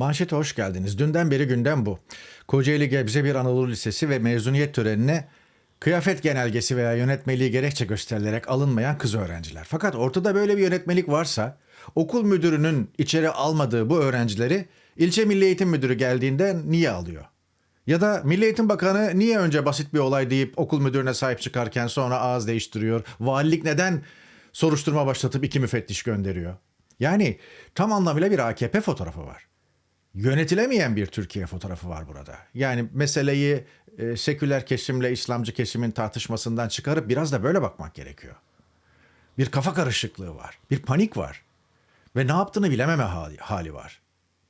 Manşete hoş geldiniz. Dünden beri gündem bu. Kocaeli Gebze bir Anadolu Lisesi ve mezuniyet törenine kıyafet genelgesi veya yönetmeliği gerekçe gösterilerek alınmayan kız öğrenciler. Fakat ortada böyle bir yönetmelik varsa okul müdürünün içeri almadığı bu öğrencileri ilçe milli eğitim müdürü geldiğinde niye alıyor? Ya da Milli Eğitim Bakanı niye önce basit bir olay deyip okul müdürüne sahip çıkarken sonra ağız değiştiriyor? Valilik neden soruşturma başlatıp iki müfettiş gönderiyor? Yani tam anlamıyla bir AKP fotoğrafı var. Yönetilemeyen bir Türkiye fotoğrafı var burada. Yani meseleyi e, seküler kesimle İslamcı kesimin tartışmasından çıkarıp biraz da böyle bakmak gerekiyor. Bir kafa karışıklığı var, bir panik var ve ne yaptığını bilememe hali, hali var.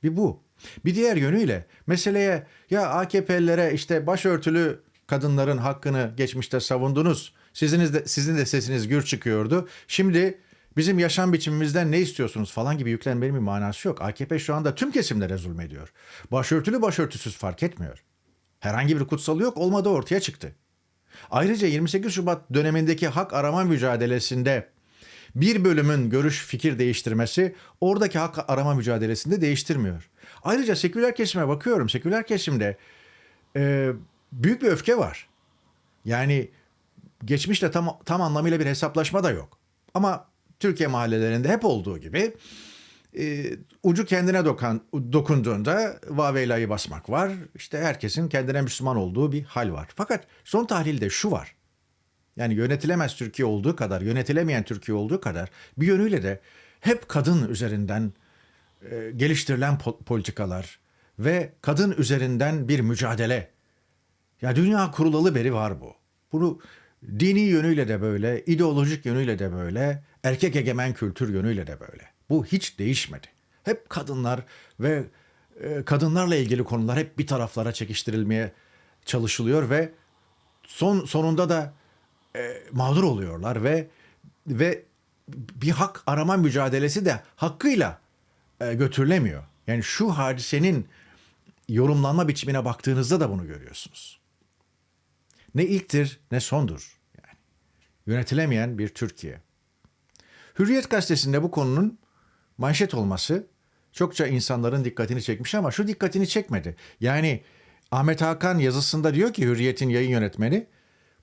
Bir bu. Bir diğer yönüyle meseleye ya AKP'lilere işte başörtülü kadınların hakkını geçmişte savundunuz. Siziniz de, sizin de sesiniz gür çıkıyordu. Şimdi bizim yaşam biçimimizden ne istiyorsunuz falan gibi yüklenmenin bir manası yok. AKP şu anda tüm kesimlere zulmediyor. Başörtülü başörtüsüz fark etmiyor. Herhangi bir kutsalı yok olmadığı ortaya çıktı. Ayrıca 28 Şubat dönemindeki hak arama mücadelesinde bir bölümün görüş fikir değiştirmesi oradaki hak arama mücadelesinde değiştirmiyor. Ayrıca seküler kesime bakıyorum. Seküler kesimde e, büyük bir öfke var. Yani geçmişte tam, tam anlamıyla bir hesaplaşma da yok. Ama Türkiye mahallelerinde hep olduğu gibi e, ucu kendine dokan, dokunduğunda vavelayı basmak var. İşte herkesin kendine Müslüman olduğu bir hal var. Fakat son tahlilde şu var. Yani yönetilemez Türkiye olduğu kadar, yönetilemeyen Türkiye olduğu kadar bir yönüyle de hep kadın üzerinden e, geliştirilen po- politikalar ve kadın üzerinden bir mücadele. Ya dünya kurulalı beri var bu. Bunu dini yönüyle de böyle, ideolojik yönüyle de böyle, erkek egemen kültür yönüyle de böyle. Bu hiç değişmedi. Hep kadınlar ve e, kadınlarla ilgili konular hep bir taraflara çekiştirilmeye çalışılıyor ve son sonunda da e, mağdur oluyorlar ve ve bir hak arama mücadelesi de hakkıyla e, götürülemiyor. Yani şu hadisenin yorumlanma biçimine baktığınızda da bunu görüyorsunuz. Ne ilktir ne sondur. Yani yönetilemeyen bir Türkiye. Hürriyet gazetesinde bu konunun manşet olması çokça insanların dikkatini çekmiş ama şu dikkatini çekmedi. Yani Ahmet Hakan yazısında diyor ki Hürriyet'in yayın yönetmeni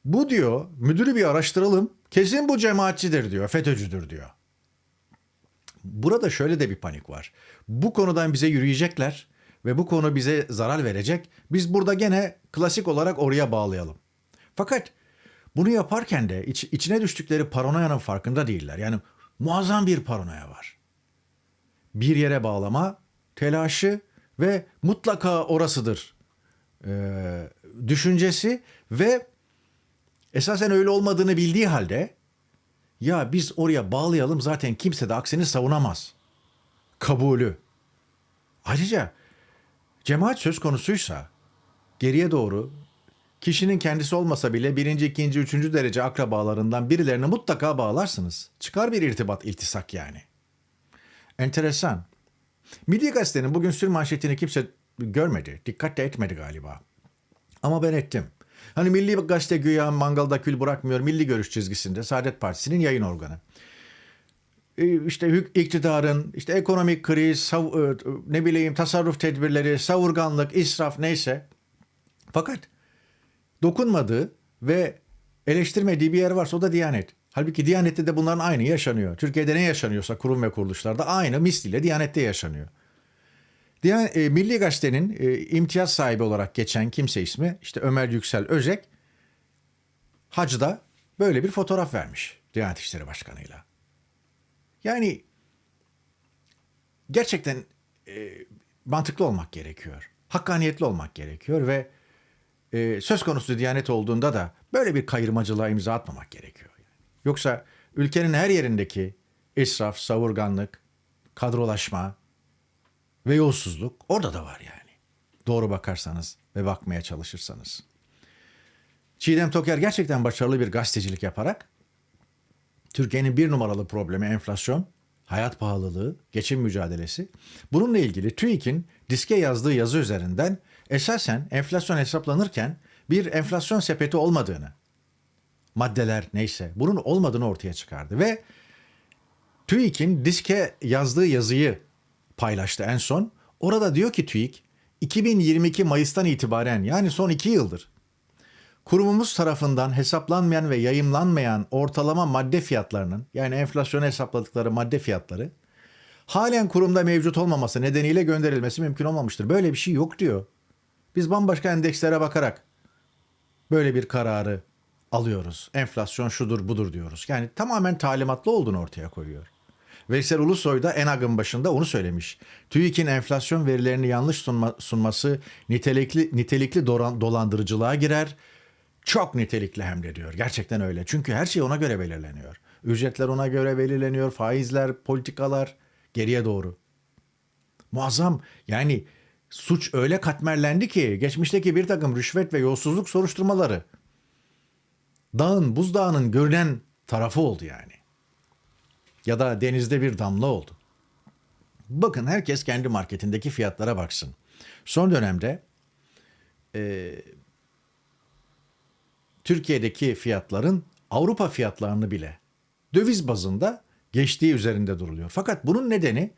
bu diyor müdürü bir araştıralım kesin bu cemaatçidir diyor FETÖ'cüdür diyor. Burada şöyle de bir panik var. Bu konudan bize yürüyecekler ve bu konu bize zarar verecek. Biz burada gene klasik olarak oraya bağlayalım. Fakat bunu yaparken de iç- içine düştükleri paranoyanın farkında değiller. Yani muazzam bir paranoya var. Bir yere bağlama, telaşı ve mutlaka orasıdır ee, düşüncesi ve esasen öyle olmadığını bildiği halde ya biz oraya bağlayalım zaten kimse de aksini savunamaz. Kabulü. Ayrıca cemaat söz konusuysa geriye doğru kişinin kendisi olmasa bile birinci, ikinci, üçüncü derece akrabalarından birilerini mutlaka bağlarsınız. Çıkar bir irtibat, iltisak yani. Enteresan. Milli Gazete'nin bugün sür manşetini kimse görmedi. Dikkat de etmedi galiba. Ama ben ettim. Hani Milli Gazete güya mangalda kül bırakmıyor milli görüş çizgisinde Saadet Partisi'nin yayın organı. Ee, işte iktidarın işte ekonomik kriz, e, ne bileyim tasarruf tedbirleri, savurganlık, israf neyse. Fakat dokunmadığı ve eleştirmediği bir yer varsa o da Diyanet. Halbuki Diyanet'te de bunların aynı yaşanıyor. Türkiye'de ne yaşanıyorsa kurum ve kuruluşlarda aynı misliyle Diyanet'te yaşanıyor. Diyan e, Milli Gazete'nin e, imtiyaz sahibi olarak geçen kimse ismi işte Ömer Yüksel Özek hacda böyle bir fotoğraf vermiş Diyanet İşleri Başkanı'yla. Yani gerçekten e, mantıklı olmak gerekiyor. Hakkaniyetli olmak gerekiyor ve e, söz konusu Diyanet olduğunda da böyle bir kayırmacılığa imza atmamak gerekiyor. Yoksa ülkenin her yerindeki israf, savurganlık, kadrolaşma, ve yolsuzluk orada da var yani. Doğru bakarsanız ve bakmaya çalışırsanız. Çiğdem Toker gerçekten başarılı bir gazetecilik yaparak Türkiye'nin bir numaralı problemi enflasyon, hayat pahalılığı, geçim mücadelesi. Bununla ilgili TÜİK'in diske yazdığı yazı üzerinden esasen enflasyon hesaplanırken bir enflasyon sepeti olmadığını, maddeler neyse bunun olmadığını ortaya çıkardı ve TÜİK'in diske yazdığı yazıyı paylaştı en son. Orada diyor ki TÜİK 2022 Mayıs'tan itibaren yani son iki yıldır kurumumuz tarafından hesaplanmayan ve yayımlanmayan ortalama madde fiyatlarının yani enflasyonu hesapladıkları madde fiyatları halen kurumda mevcut olmaması nedeniyle gönderilmesi mümkün olmamıştır. Böyle bir şey yok diyor. Biz bambaşka endekslere bakarak böyle bir kararı alıyoruz. Enflasyon şudur budur diyoruz. Yani tamamen talimatlı olduğunu ortaya koyuyor. Veysel Ulusoy da ENAG'ın başında onu söylemiş. TÜİK'in enflasyon verilerini yanlış sunma, sunması nitelikli nitelikli dolan- dolandırıcılığa girer. Çok nitelikli hem de diyor. Gerçekten öyle. Çünkü her şey ona göre belirleniyor. Ücretler ona göre belirleniyor. Faizler, politikalar geriye doğru. Muazzam. Yani suç öyle katmerlendi ki geçmişteki bir takım rüşvet ve yolsuzluk soruşturmaları dağın, buzdağının görünen tarafı oldu yani. Ya da denizde bir damla oldu. Bakın herkes kendi marketindeki fiyatlara baksın. Son dönemde e, Türkiye'deki fiyatların Avrupa fiyatlarını bile döviz bazında geçtiği üzerinde duruluyor. Fakat bunun nedeni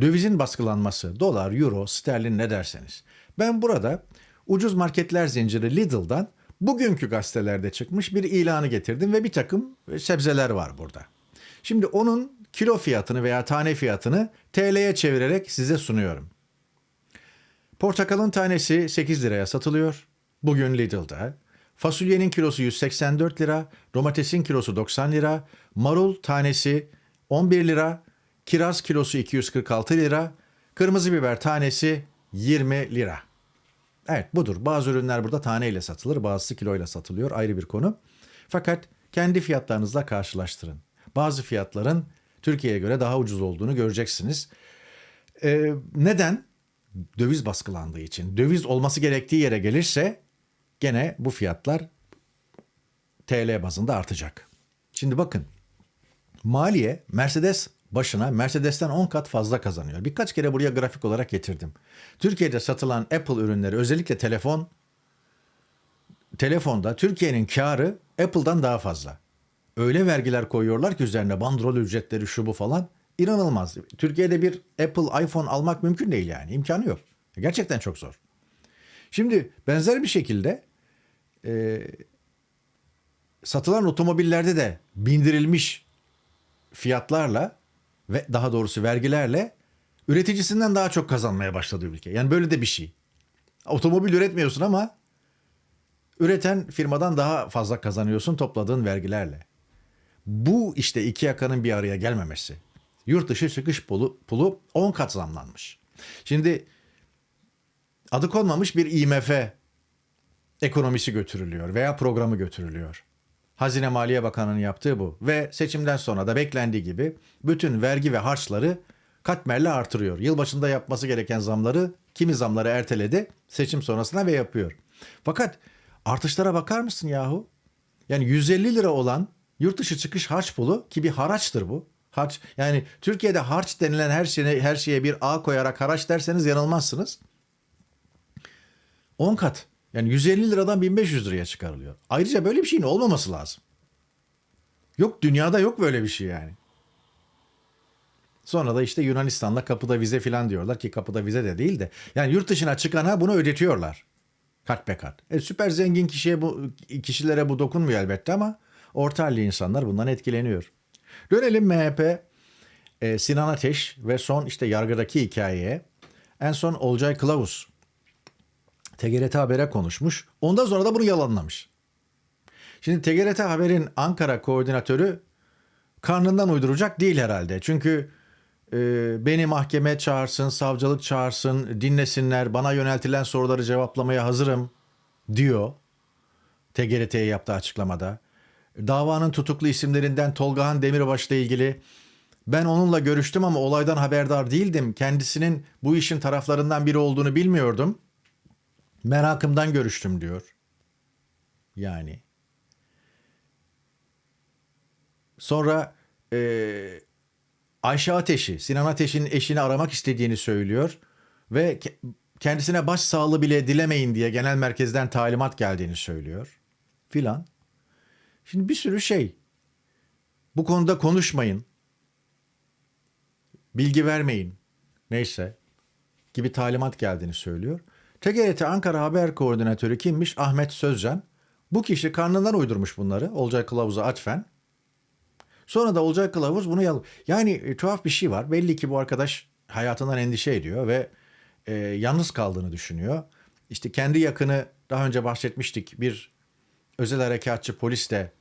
dövizin baskılanması. Dolar, euro, sterlin ne derseniz. Ben burada ucuz marketler zinciri Lidl'dan bugünkü gazetelerde çıkmış bir ilanı getirdim ve bir takım sebzeler var burada. Şimdi onun kilo fiyatını veya tane fiyatını TL'ye çevirerek size sunuyorum. Portakalın tanesi 8 liraya satılıyor. Bugün Lidl'da. Fasulyenin kilosu 184 lira, domatesin kilosu 90 lira, marul tanesi 11 lira, kiraz kilosu 246 lira, kırmızı biber tanesi 20 lira. Evet budur. Bazı ürünler burada taneyle satılır, bazısı kiloyla satılıyor. Ayrı bir konu. Fakat kendi fiyatlarınızla karşılaştırın. Bazı fiyatların Türkiye'ye göre daha ucuz olduğunu göreceksiniz. Ee, neden? Döviz baskılandığı için. Döviz olması gerektiği yere gelirse gene bu fiyatlar TL bazında artacak. Şimdi bakın maliye Mercedes başına Mercedes'ten 10 kat fazla kazanıyor. Birkaç kere buraya grafik olarak getirdim. Türkiye'de satılan Apple ürünleri özellikle telefon telefonda Türkiye'nin karı Apple'dan daha fazla. Öyle vergiler koyuyorlar ki üzerine bandrol ücretleri şu bu falan. İnanılmaz. Türkiye'de bir Apple iPhone almak mümkün değil yani. İmkanı yok. Gerçekten çok zor. Şimdi benzer bir şekilde e, satılan otomobillerde de bindirilmiş fiyatlarla ve daha doğrusu vergilerle üreticisinden daha çok kazanmaya başladı ülke. Yani böyle de bir şey. Otomobil üretmiyorsun ama üreten firmadan daha fazla kazanıyorsun topladığın vergilerle. Bu işte iki yakanın bir araya gelmemesi. Yurt dışı çıkış pulu, pulu 10 kat zamlanmış. Şimdi adı konmamış bir IMF ekonomisi götürülüyor veya programı götürülüyor. Hazine Maliye Bakanı'nın yaptığı bu ve seçimden sonra da beklendiği gibi bütün vergi ve harçları katmerle artırıyor. Yılbaşında yapması gereken zamları kimi zamları erteledi seçim sonrasına ve yapıyor. Fakat artışlara bakar mısın yahu? Yani 150 lira olan yurt dışı çıkış harç pulu ki bir haraçtır bu. Harç yani Türkiye'de harç denilen her şeye her şeye bir A koyarak haraç derseniz yanılmazsınız. 10 kat. Yani 150 liradan 1500 liraya çıkarılıyor. Ayrıca böyle bir şeyin olmaması lazım. Yok dünyada yok böyle bir şey yani. Sonra da işte Yunanistan'la kapıda vize filan diyorlar ki kapıda vize de değil de. Yani yurt dışına çıkana bunu ödetiyorlar. Kat be kat. E, süper zengin kişiye bu kişilere bu dokunmuyor elbette ama orta halli insanlar bundan etkileniyor. Dönelim MHP e, Sinan Ateş ve son işte yargıdaki hikayeye. En son Olcay Kılavuz TGRT Haber'e konuşmuş. Ondan sonra da bunu yalanlamış. Şimdi TGRT Haber'in Ankara koordinatörü karnından uyduracak değil herhalde. Çünkü e, beni mahkeme çağırsın, savcılık çağırsın, dinlesinler, bana yöneltilen soruları cevaplamaya hazırım diyor. TGRT'ye yaptığı açıklamada. Davanın tutuklu isimlerinden Tolgahan Demirbaş'la ilgili ben onunla görüştüm ama olaydan haberdar değildim. Kendisinin bu işin taraflarından biri olduğunu bilmiyordum. Merakımdan görüştüm diyor. Yani. Sonra e, Ayşe Ateş'i, Sinan Ateş'in eşini aramak istediğini söylüyor ve ke- kendisine baş sağlığı bile dilemeyin diye genel merkezden talimat geldiğini söylüyor filan. Şimdi bir sürü şey. Bu konuda konuşmayın. Bilgi vermeyin. Neyse. gibi talimat geldiğini söylüyor. TGRT Ankara Haber Koordinatörü kimmiş? Ahmet Sözcan. Bu kişi karnından uydurmuş bunları Olcay Kılavuz'a atfen. Sonra da Olcay Kılavuz bunu yal... Yani e, tuhaf bir şey var. Belli ki bu arkadaş hayatından endişe ediyor ve e, yalnız kaldığını düşünüyor. İşte kendi yakını daha önce bahsetmiştik bir özel harekatçı polis de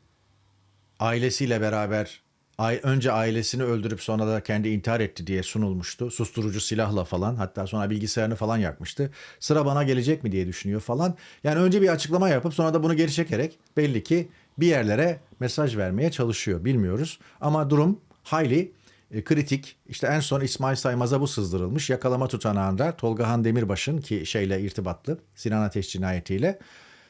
ailesiyle beraber önce ailesini öldürüp sonra da kendi intihar etti diye sunulmuştu. Susturucu silahla falan hatta sonra bilgisayarını falan yakmıştı. Sıra bana gelecek mi diye düşünüyor falan. Yani önce bir açıklama yapıp sonra da bunu geri çekerek belli ki bir yerlere mesaj vermeye çalışıyor. Bilmiyoruz ama durum hayli e, kritik. İşte en son İsmail Saymaz'a bu sızdırılmış. Yakalama tutanağında Tolga Han Demirbaş'ın ki şeyle irtibatlı Sinan Ateş cinayetiyle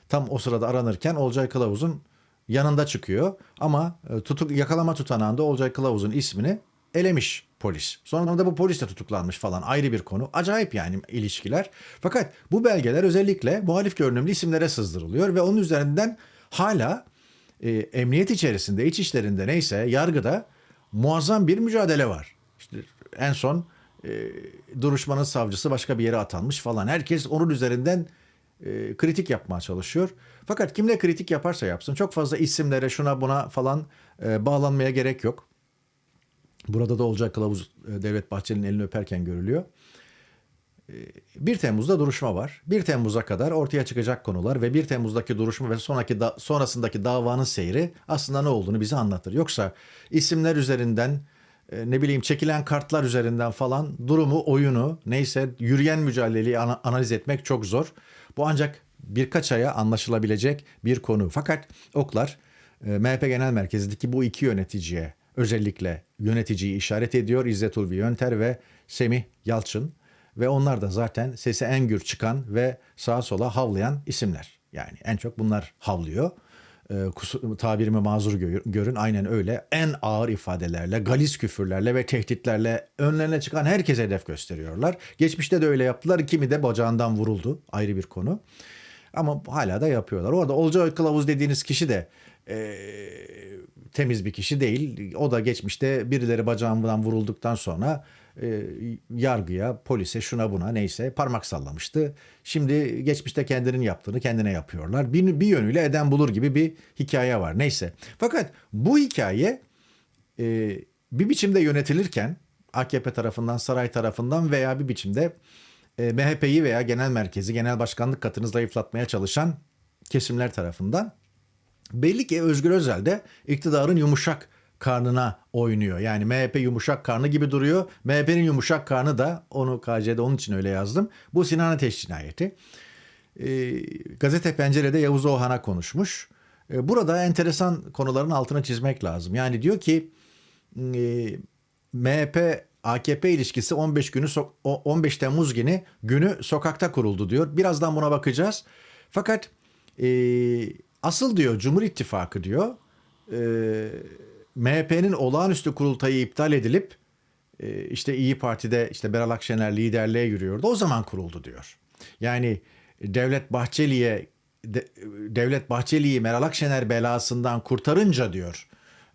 tam o sırada aranırken Olcay Kılavuz'un yanında çıkıyor. Ama e, tutuk yakalama tutanağında Olcay Kılavuz'un ismini elemiş polis. Sonra da bu polis de tutuklanmış falan ayrı bir konu. Acayip yani ilişkiler. Fakat bu belgeler özellikle muhalif görünümlü isimlere sızdırılıyor ve onun üzerinden hala e, emniyet içerisinde, iç işlerinde neyse yargıda muazzam bir mücadele var. İşte en son e, duruşmanın savcısı başka bir yere atanmış falan. Herkes onun üzerinden e, kritik yapmaya çalışıyor. Fakat kim ne kritik yaparsa yapsın çok fazla isimlere şuna buna falan e, bağlanmaya gerek yok. Burada da olacak kılavuz e, Devlet Bahçeli'nin elini öperken görülüyor. E, 1 Temmuz'da duruşma var. 1 Temmuz'a kadar ortaya çıkacak konular ve 1 Temmuz'daki duruşma ve sonraki da, sonrasındaki davanın seyri aslında ne olduğunu bize anlatır. Yoksa isimler üzerinden ne bileyim çekilen kartlar üzerinden falan durumu, oyunu neyse yürüyen mücadeleyi ana- analiz etmek çok zor. Bu ancak birkaç aya anlaşılabilecek bir konu. Fakat oklar e, MHP Genel Merkezi'ndeki bu iki yöneticiye özellikle yöneticiyi işaret ediyor. İzzet Ulvi Yönter ve Semih Yalçın ve onlar da zaten sesi en gür çıkan ve sağa sola havlayan isimler. Yani en çok bunlar havlıyor. E, kusur, tabirimi mazur gö- görün aynen öyle. En ağır ifadelerle, galis küfürlerle ve tehditlerle önlerine çıkan herkese hedef gösteriyorlar. Geçmişte de öyle yaptılar. Kimi de bacağından vuruldu. Ayrı bir konu. Ama hala da yapıyorlar. Orada Olcay Kılavuz dediğiniz kişi de e, temiz bir kişi değil. O da geçmişte birileri bacağından vurulduktan sonra e, yargıya, polise, şuna buna neyse parmak sallamıştı. Şimdi geçmişte kendinin yaptığını kendine yapıyorlar. Bir, bir yönüyle eden bulur gibi bir hikaye var. Neyse. Fakat bu hikaye e, bir biçimde yönetilirken AKP tarafından, saray tarafından veya bir biçimde e, MHP'yi veya genel merkezi, genel başkanlık katını zayıflatmaya çalışan kesimler tarafından belli ki Özgür Özel de iktidarın yumuşak karnına oynuyor. Yani MHP yumuşak karnı gibi duruyor. MHP'nin yumuşak karnı da onu KC'de onun için öyle yazdım. Bu Sinan Ateş cinayeti. E, gazete Pencere'de Yavuz Oğan'a konuşmuş. E, burada enteresan konuların altına çizmek lazım. Yani diyor ki e, MHP AKP ilişkisi 15 günü so- o- 15 Temmuz günü günü sokakta kuruldu diyor. Birazdan buna bakacağız. Fakat e, asıl diyor Cumhur İttifakı diyor e, MHP'nin olağanüstü kurultayı iptal edilip e, işte İyi Parti'de işte Beral Akşener liderliğe yürüyordu. O zaman kuruldu diyor. Yani Devlet Bahçeli'ye de- Devlet Bahçeli'yi Meral Akşener belasından kurtarınca diyor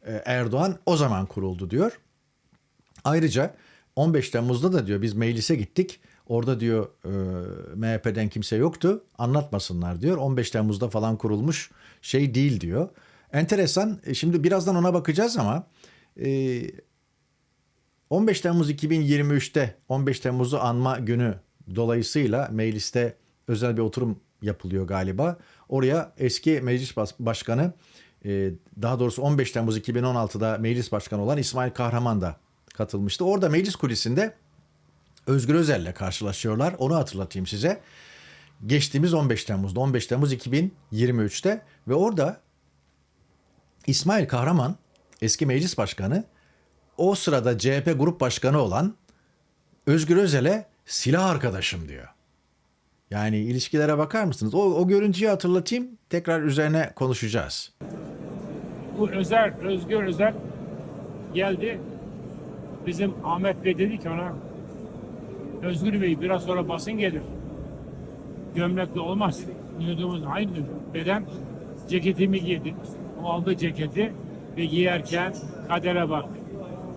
e, Erdoğan o zaman kuruldu diyor. Ayrıca 15 Temmuz'da da diyor biz meclise gittik. Orada diyor e, MHP'den kimse yoktu. Anlatmasınlar diyor. 15 Temmuz'da falan kurulmuş şey değil diyor. Enteresan. E, Şimdi birazdan ona bakacağız ama e, 15 Temmuz 2023'te 15 Temmuz'u anma günü dolayısıyla mecliste özel bir oturum yapılıyor galiba. Oraya eski meclis başkanı e, daha doğrusu 15 Temmuz 2016'da meclis başkanı olan İsmail Kahraman da katılmıştı. Orada meclis kulisinde Özgür Özel'le karşılaşıyorlar. Onu hatırlatayım size. Geçtiğimiz 15 Temmuz'da 15 Temmuz 2023'te ve orada İsmail Kahraman eski meclis başkanı o sırada CHP grup başkanı olan Özgür Özel'e silah arkadaşım diyor. Yani ilişkilere bakar mısınız? O, o görüntüyü hatırlatayım. Tekrar üzerine konuşacağız. Bu Özer, Özgür Özer geldi. Bizim Ahmet Bey dedi ki ona Özgür Bey biraz sonra basın gelir. Gömlekle olmaz. Vücudumuz aynı beden. Ceketimi giydi. O aldı ceketi ve giyerken kadere bak.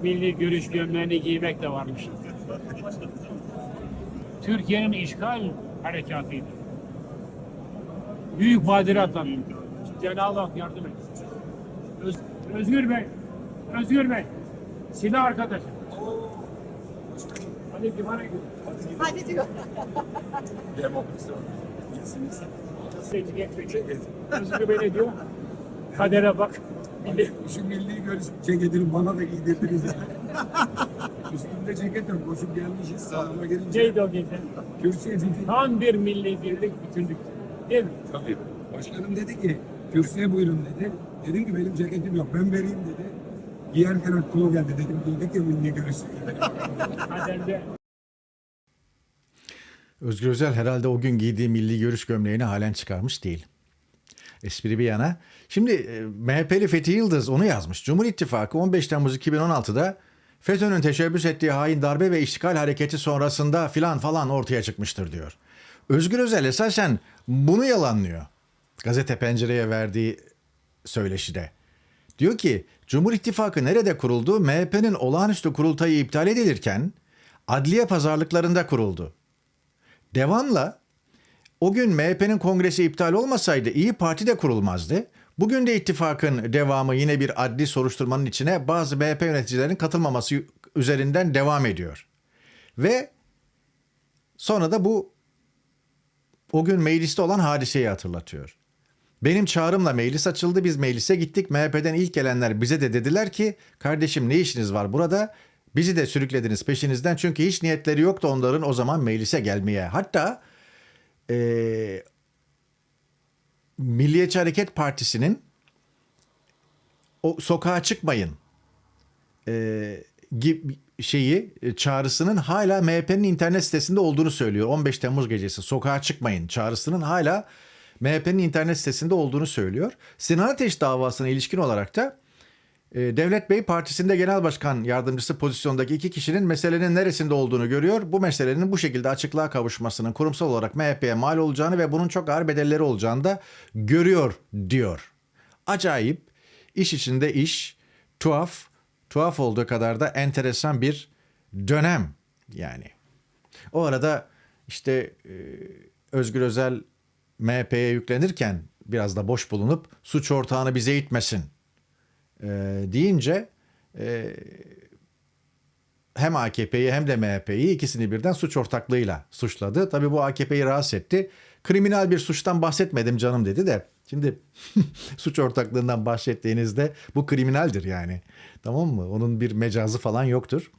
Milli görüş gömleğini giymek de varmış. Türkiye'nin işgal harekatıydı. Büyük badire atladı. Cenab-ı Hak yardım etsin. Öz- Özgür Bey, Özgür Bey, silah arkadaş. Hadi divana gidelim. Hadi diyor. Özgür Bey ne diyor? Kadere bak. Şu milli görüş ceketini bana da giydirdiniz. Üstümde ceket yok. Koşup gelmişiz sağlama gelince. Neydi o gece? Kürsüye dedi. Tam bir milli birlik, bütünlük. Değil mi? Tabii. Başkanım dedi ki kürsüye buyurun dedi. Dedim ki benim ceketim yok ben vereyim dedi. Giyerken aklıma geldi dedim. Giydik ya milli görüş. Kaderde Özgür Özel herhalde o gün giydiği milli görüş gömleğini halen çıkarmış değil. Espri bir yana. Şimdi e, MHP'li Fethi Yıldız onu yazmış. Cumhur İttifakı 15 Temmuz 2016'da FETÖ'nün teşebbüs ettiği hain darbe ve işgal hareketi sonrasında filan falan ortaya çıkmıştır diyor. Özgür Özel esasen bunu yalanlıyor. Gazete Pencere'ye verdiği söyleşide. Diyor ki Cumhur İttifakı nerede kuruldu? MHP'nin olağanüstü kurultayı iptal edilirken adliye pazarlıklarında kuruldu. Devamla o gün MHP'nin kongresi iptal olmasaydı İyi Parti de kurulmazdı. Bugün de ittifakın devamı yine bir adli soruşturmanın içine bazı MHP yöneticilerin katılmaması üzerinden devam ediyor. Ve sonra da bu o gün mecliste olan hadiseyi hatırlatıyor. Benim çağrımla meclis açıldı. Biz meclise gittik. MHP'den ilk gelenler bize de dediler ki kardeşim ne işiniz var burada? Bizi de sürüklediniz peşinizden. Çünkü hiç niyetleri yoktu onların o zaman meclise gelmeye. Hatta eee Milliyetçi Hareket Partisi'nin o sokağa çıkmayın eee, gibi şeyi e, çağrısının hala MHP'nin internet sitesinde olduğunu söylüyor. 15 Temmuz gecesi sokağa çıkmayın çağrısının hala MHP'nin internet sitesinde olduğunu söylüyor. Sinan Ateş davasına ilişkin olarak da e, Devlet Bey partisinde genel başkan yardımcısı pozisyondaki iki kişinin meselenin neresinde olduğunu görüyor. Bu meselenin bu şekilde açıklığa kavuşmasının kurumsal olarak MHP'ye mal olacağını ve bunun çok ağır bedelleri olacağını da görüyor diyor. Acayip, iş içinde iş, tuhaf, tuhaf olduğu kadar da enteresan bir dönem yani. O arada işte e, Özgür Özel MHP'ye yüklenirken biraz da boş bulunup suç ortağını bize itmesin e, deyince e, hem AKP'yi hem de MHP'yi ikisini birden suç ortaklığıyla suçladı. Tabii bu AKP'yi rahatsız etti. Kriminal bir suçtan bahsetmedim canım dedi de. Şimdi suç ortaklığından bahsettiğinizde bu kriminaldir yani. Tamam mı? Onun bir mecazı falan yoktur.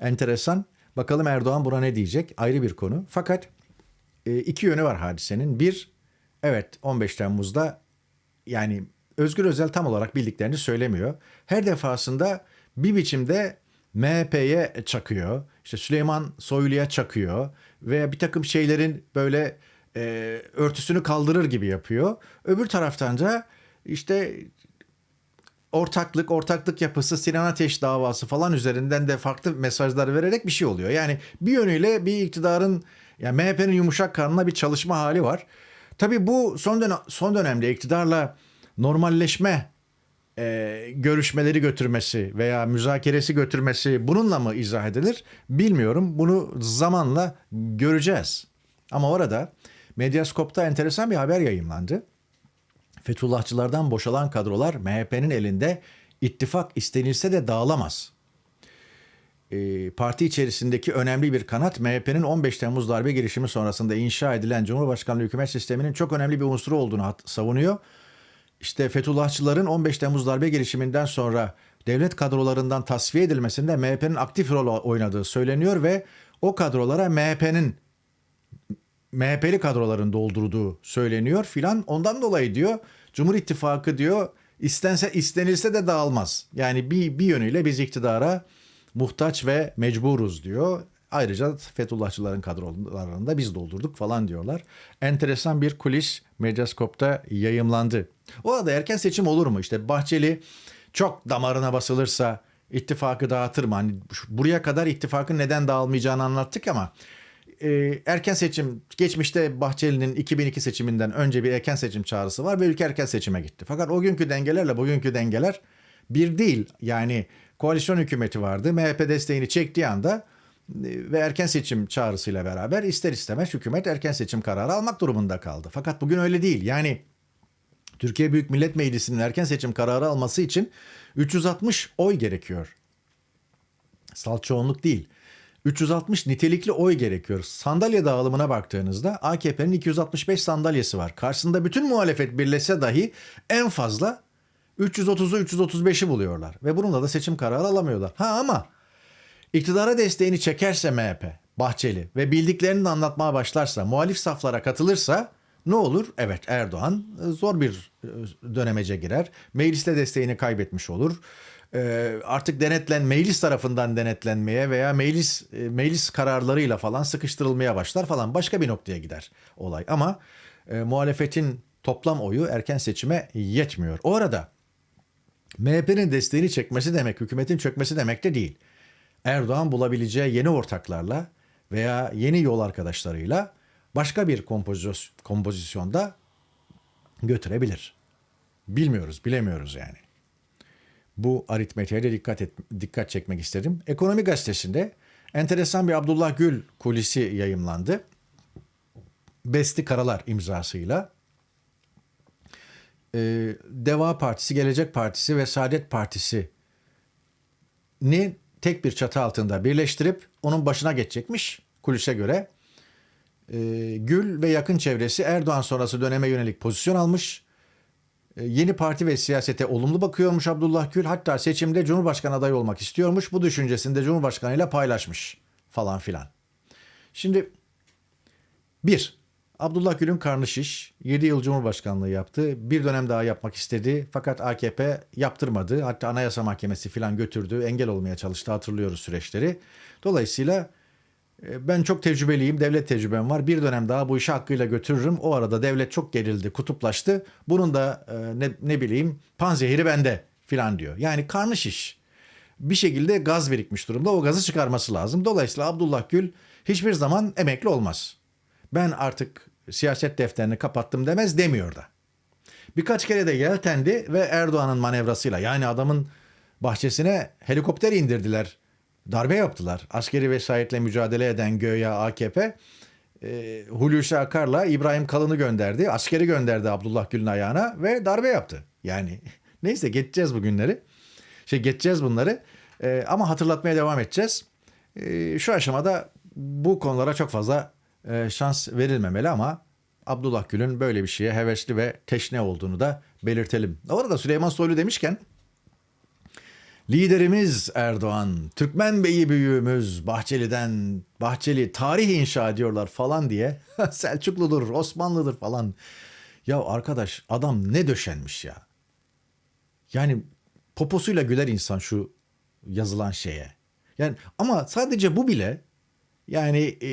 Enteresan. Bakalım Erdoğan buna ne diyecek? Ayrı bir konu. Fakat e, iki yönü var hadisenin. Bir, evet 15 Temmuz'da yani Özgür Özel tam olarak bildiklerini söylemiyor. Her defasında bir biçimde MHP'ye çakıyor. İşte Süleyman Soylu'ya çakıyor. Veya bir takım şeylerin böyle e, örtüsünü kaldırır gibi yapıyor. Öbür taraftan da işte ortaklık, ortaklık yapısı, Sinan Ateş davası falan üzerinden de farklı mesajlar vererek bir şey oluyor. Yani bir yönüyle bir iktidarın yani MHP'nin yumuşak karnına bir çalışma hali var. Tabii bu son dönem, son dönemde iktidarla normalleşme e, görüşmeleri götürmesi veya müzakeresi götürmesi bununla mı izah edilir bilmiyorum. Bunu zamanla göreceğiz. Ama orada Medyaskop'ta enteresan bir haber yayınlandı. Fethullahçılardan boşalan kadrolar MHP'nin elinde ittifak istenilse de dağılamaz. Ee, parti içerisindeki önemli bir kanat MHP'nin 15 Temmuz darbe girişimi sonrasında inşa edilen Cumhurbaşkanlığı hükümet sisteminin çok önemli bir unsuru olduğunu savunuyor. İşte Fethullahçıların 15 Temmuz darbe girişiminden sonra devlet kadrolarından tasfiye edilmesinde MHP'nin aktif rol oynadığı söyleniyor ve o kadrolara MHP'nin MHP'li kadroların doldurduğu söyleniyor filan. Ondan dolayı diyor Cumhur İttifakı diyor istense istenilse de dağılmaz. Yani bir, bir yönüyle biz iktidara muhtaç ve mecburuz diyor. Ayrıca Fethullahçıların kadrolarını da biz doldurduk falan diyorlar. Enteresan bir kulis Medyaskop'ta yayımlandı. O arada erken seçim olur mu? İşte Bahçeli çok damarına basılırsa ittifakı dağıtır mı? Hani buraya kadar ittifakın neden dağılmayacağını anlattık ama e, erken seçim geçmişte Bahçeli'nin 2002 seçiminden önce bir erken seçim çağrısı var ve ülke erken seçime gitti. Fakat o günkü dengelerle bugünkü dengeler bir değil. Yani koalisyon hükümeti vardı. MHP desteğini çektiği anda ve erken seçim çağrısıyla beraber ister istemez hükümet erken seçim kararı almak durumunda kaldı. Fakat bugün öyle değil. Yani Türkiye Büyük Millet Meclisi'nin erken seçim kararı alması için 360 oy gerekiyor. Salt çoğunluk değil. 360 nitelikli oy gerekiyor. Sandalye dağılımına baktığınızda AKP'nin 265 sandalyesi var. Karşısında bütün muhalefet birleşse dahi en fazla 330'u 335'i buluyorlar. Ve bununla da seçim kararı alamıyorlar. Ha ama iktidara desteğini çekerse MHP, Bahçeli ve bildiklerini anlatmaya başlarsa, muhalif saflara katılırsa ne olur? Evet Erdoğan e, zor bir e, dönemece girer. Mecliste desteğini kaybetmiş olur. E, Artık denetlen meclis tarafından denetlenmeye veya meclis meclis kararlarıyla falan sıkıştırılmaya başlar falan başka bir noktaya gider olay. Ama e, muhalefetin toplam oyu erken seçime yetmiyor. O arada MHP'nin desteğini çekmesi demek hükümetin çökmesi demek de değil. Erdoğan bulabileceği yeni ortaklarla veya yeni yol arkadaşlarıyla başka bir kompozisyon, kompozisyonda götürebilir. Bilmiyoruz, bilemiyoruz yani. Bu aritmetiğe de dikkat et, dikkat çekmek istedim. Ekonomi gazetesinde enteresan bir Abdullah Gül kulisi yayımlandı. Besti Karalar imzasıyla. Ee, Deva Partisi, Gelecek Partisi ve Saadet Partisi ni tek bir çatı altında birleştirip onun başına geçecekmiş kulise göre. Ee, Gül ve yakın çevresi Erdoğan sonrası döneme yönelik pozisyon almış. Ee, yeni parti ve siyasete olumlu bakıyormuş Abdullah Gül. Hatta seçimde Cumhurbaşkanı adayı olmak istiyormuş. Bu düşüncesini de Cumhurbaşkanı ile paylaşmış falan filan. Şimdi bir, Abdullah Gül'ün karnı şiş. 7 yıl Cumhurbaşkanlığı yaptı. Bir dönem daha yapmak istedi. Fakat AKP yaptırmadı. Hatta Anayasa Mahkemesi filan götürdü. Engel olmaya çalıştı. Hatırlıyoruz süreçleri. Dolayısıyla e, ben çok tecrübeliyim. Devlet tecrübem var. Bir dönem daha bu işi hakkıyla götürürüm. O arada devlet çok gerildi, kutuplaştı. Bunun da e, ne, ne bileyim panzehiri bende filan diyor. Yani karnı şiş. Bir şekilde gaz birikmiş durumda. O gazı çıkarması lazım. Dolayısıyla Abdullah Gül hiçbir zaman emekli olmaz. Ben artık siyaset defterini kapattım demez demiyor da. Birkaç kere de yeltendi ve Erdoğan'ın manevrasıyla yani adamın bahçesine helikopter indirdiler. Darbe yaptılar. Askeri vesayetle mücadele eden göya AKP e, Hulusi Akar'la İbrahim Kalın'ı gönderdi. Askeri gönderdi Abdullah Gül'ün ayağına ve darbe yaptı. Yani neyse geçeceğiz bu günleri. Şey geçeceğiz bunları E, ama hatırlatmaya devam edeceğiz. E, şu aşamada bu konulara çok fazla e, şans verilmemeli ama Abdullah Gül'ün böyle bir şeye hevesli ve teşne olduğunu da belirtelim. Orada Süleyman Soylu demişken Liderimiz Erdoğan, Türkmen Beyi büyüğümüz Bahçeli'den, Bahçeli tarih inşa ediyorlar falan diye Selçukludur, Osmanlıdır falan. Ya arkadaş adam ne döşenmiş ya. Yani poposuyla güler insan şu yazılan şeye. Yani ama sadece bu bile yani e,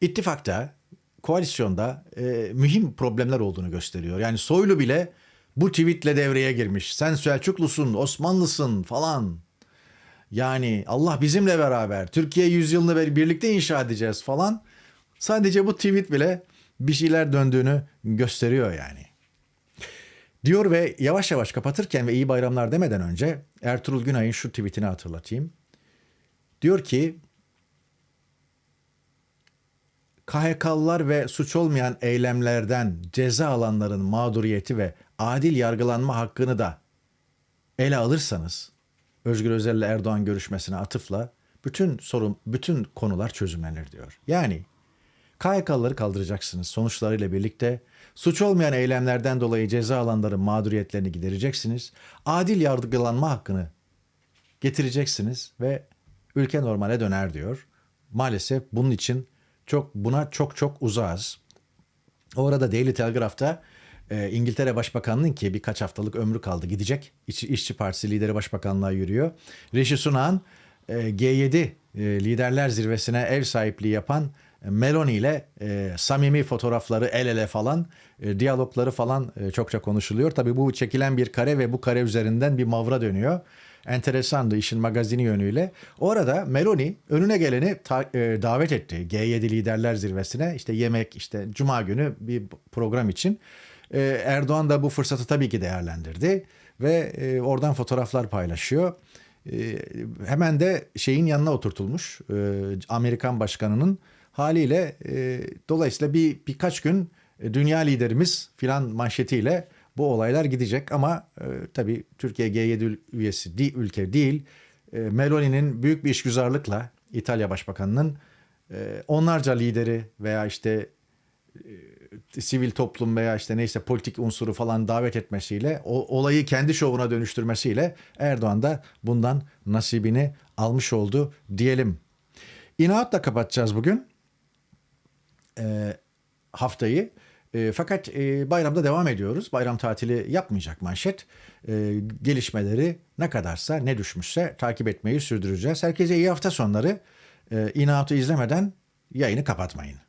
ittifakta, koalisyonda e, mühim problemler olduğunu gösteriyor. Yani Soylu bile bu tweetle devreye girmiş. Sen Selçuklusun, Osmanlısın falan. Yani Allah bizimle beraber Türkiye yüzyılını bir- birlikte inşa edeceğiz falan. Sadece bu tweet bile bir şeyler döndüğünü gösteriyor yani. Diyor ve yavaş yavaş kapatırken ve iyi bayramlar demeden önce Ertuğrul Günay'ın şu tweetini hatırlatayım. Diyor ki KHK'lılar ve suç olmayan eylemlerden ceza alanların mağduriyeti ve adil yargılanma hakkını da ele alırsanız Özgür Özel ile Erdoğan görüşmesine atıfla bütün sorun bütün konular çözümlenir diyor. Yani KHK'lıları kaldıracaksınız sonuçlarıyla birlikte suç olmayan eylemlerden dolayı ceza alanların mağduriyetlerini gidereceksiniz. Adil yargılanma hakkını getireceksiniz ve ülke normale döner diyor. Maalesef bunun için çok buna çok çok uzağız. O arada Daily Telegraph'ta e, İngiltere Başbakanı'nın ki birkaç haftalık ömrü kaldı gidecek. İş, İşçi Partisi lideri başbakanlığa yürüyor. Rishi Sunak'ın e, G7 e, liderler zirvesine ev sahipliği yapan Meloni ile e, samimi fotoğrafları el ele falan e, diyalogları falan e, çokça konuşuluyor. Tabii bu çekilen bir kare ve bu kare üzerinden bir mavra dönüyor. Enteresandı işin magazini yönüyle. O arada Meloni önüne geleni ta- e, davet etti. G7 liderler zirvesine işte yemek işte cuma günü bir program için. E, Erdoğan da bu fırsatı tabii ki değerlendirdi ve e, oradan fotoğraflar paylaşıyor. e, hemen de şeyin yanına oturtulmuş e, Amerikan başkanının haliyle e, dolayısıyla bir birkaç gün e, dünya liderimiz filan manşetiyle bu olaylar gidecek ama e, tabii Türkiye G7 üyesi değil, ülke değil. E, Meloni'nin büyük bir işgüzarlıkla İtalya Başbakanı'nın e, onlarca lideri veya işte e, sivil toplum veya işte neyse politik unsuru falan davet etmesiyle o olayı kendi şovuna dönüştürmesiyle Erdoğan da bundan nasibini almış oldu diyelim. İnatla kapatacağız bugün e, haftayı. E, fakat e, bayramda devam ediyoruz. Bayram tatili yapmayacak manşet. E, gelişmeleri ne kadarsa ne düşmüşse takip etmeyi sürdüreceğiz. Herkese iyi hafta sonları. E, İnatı izlemeden yayını kapatmayın.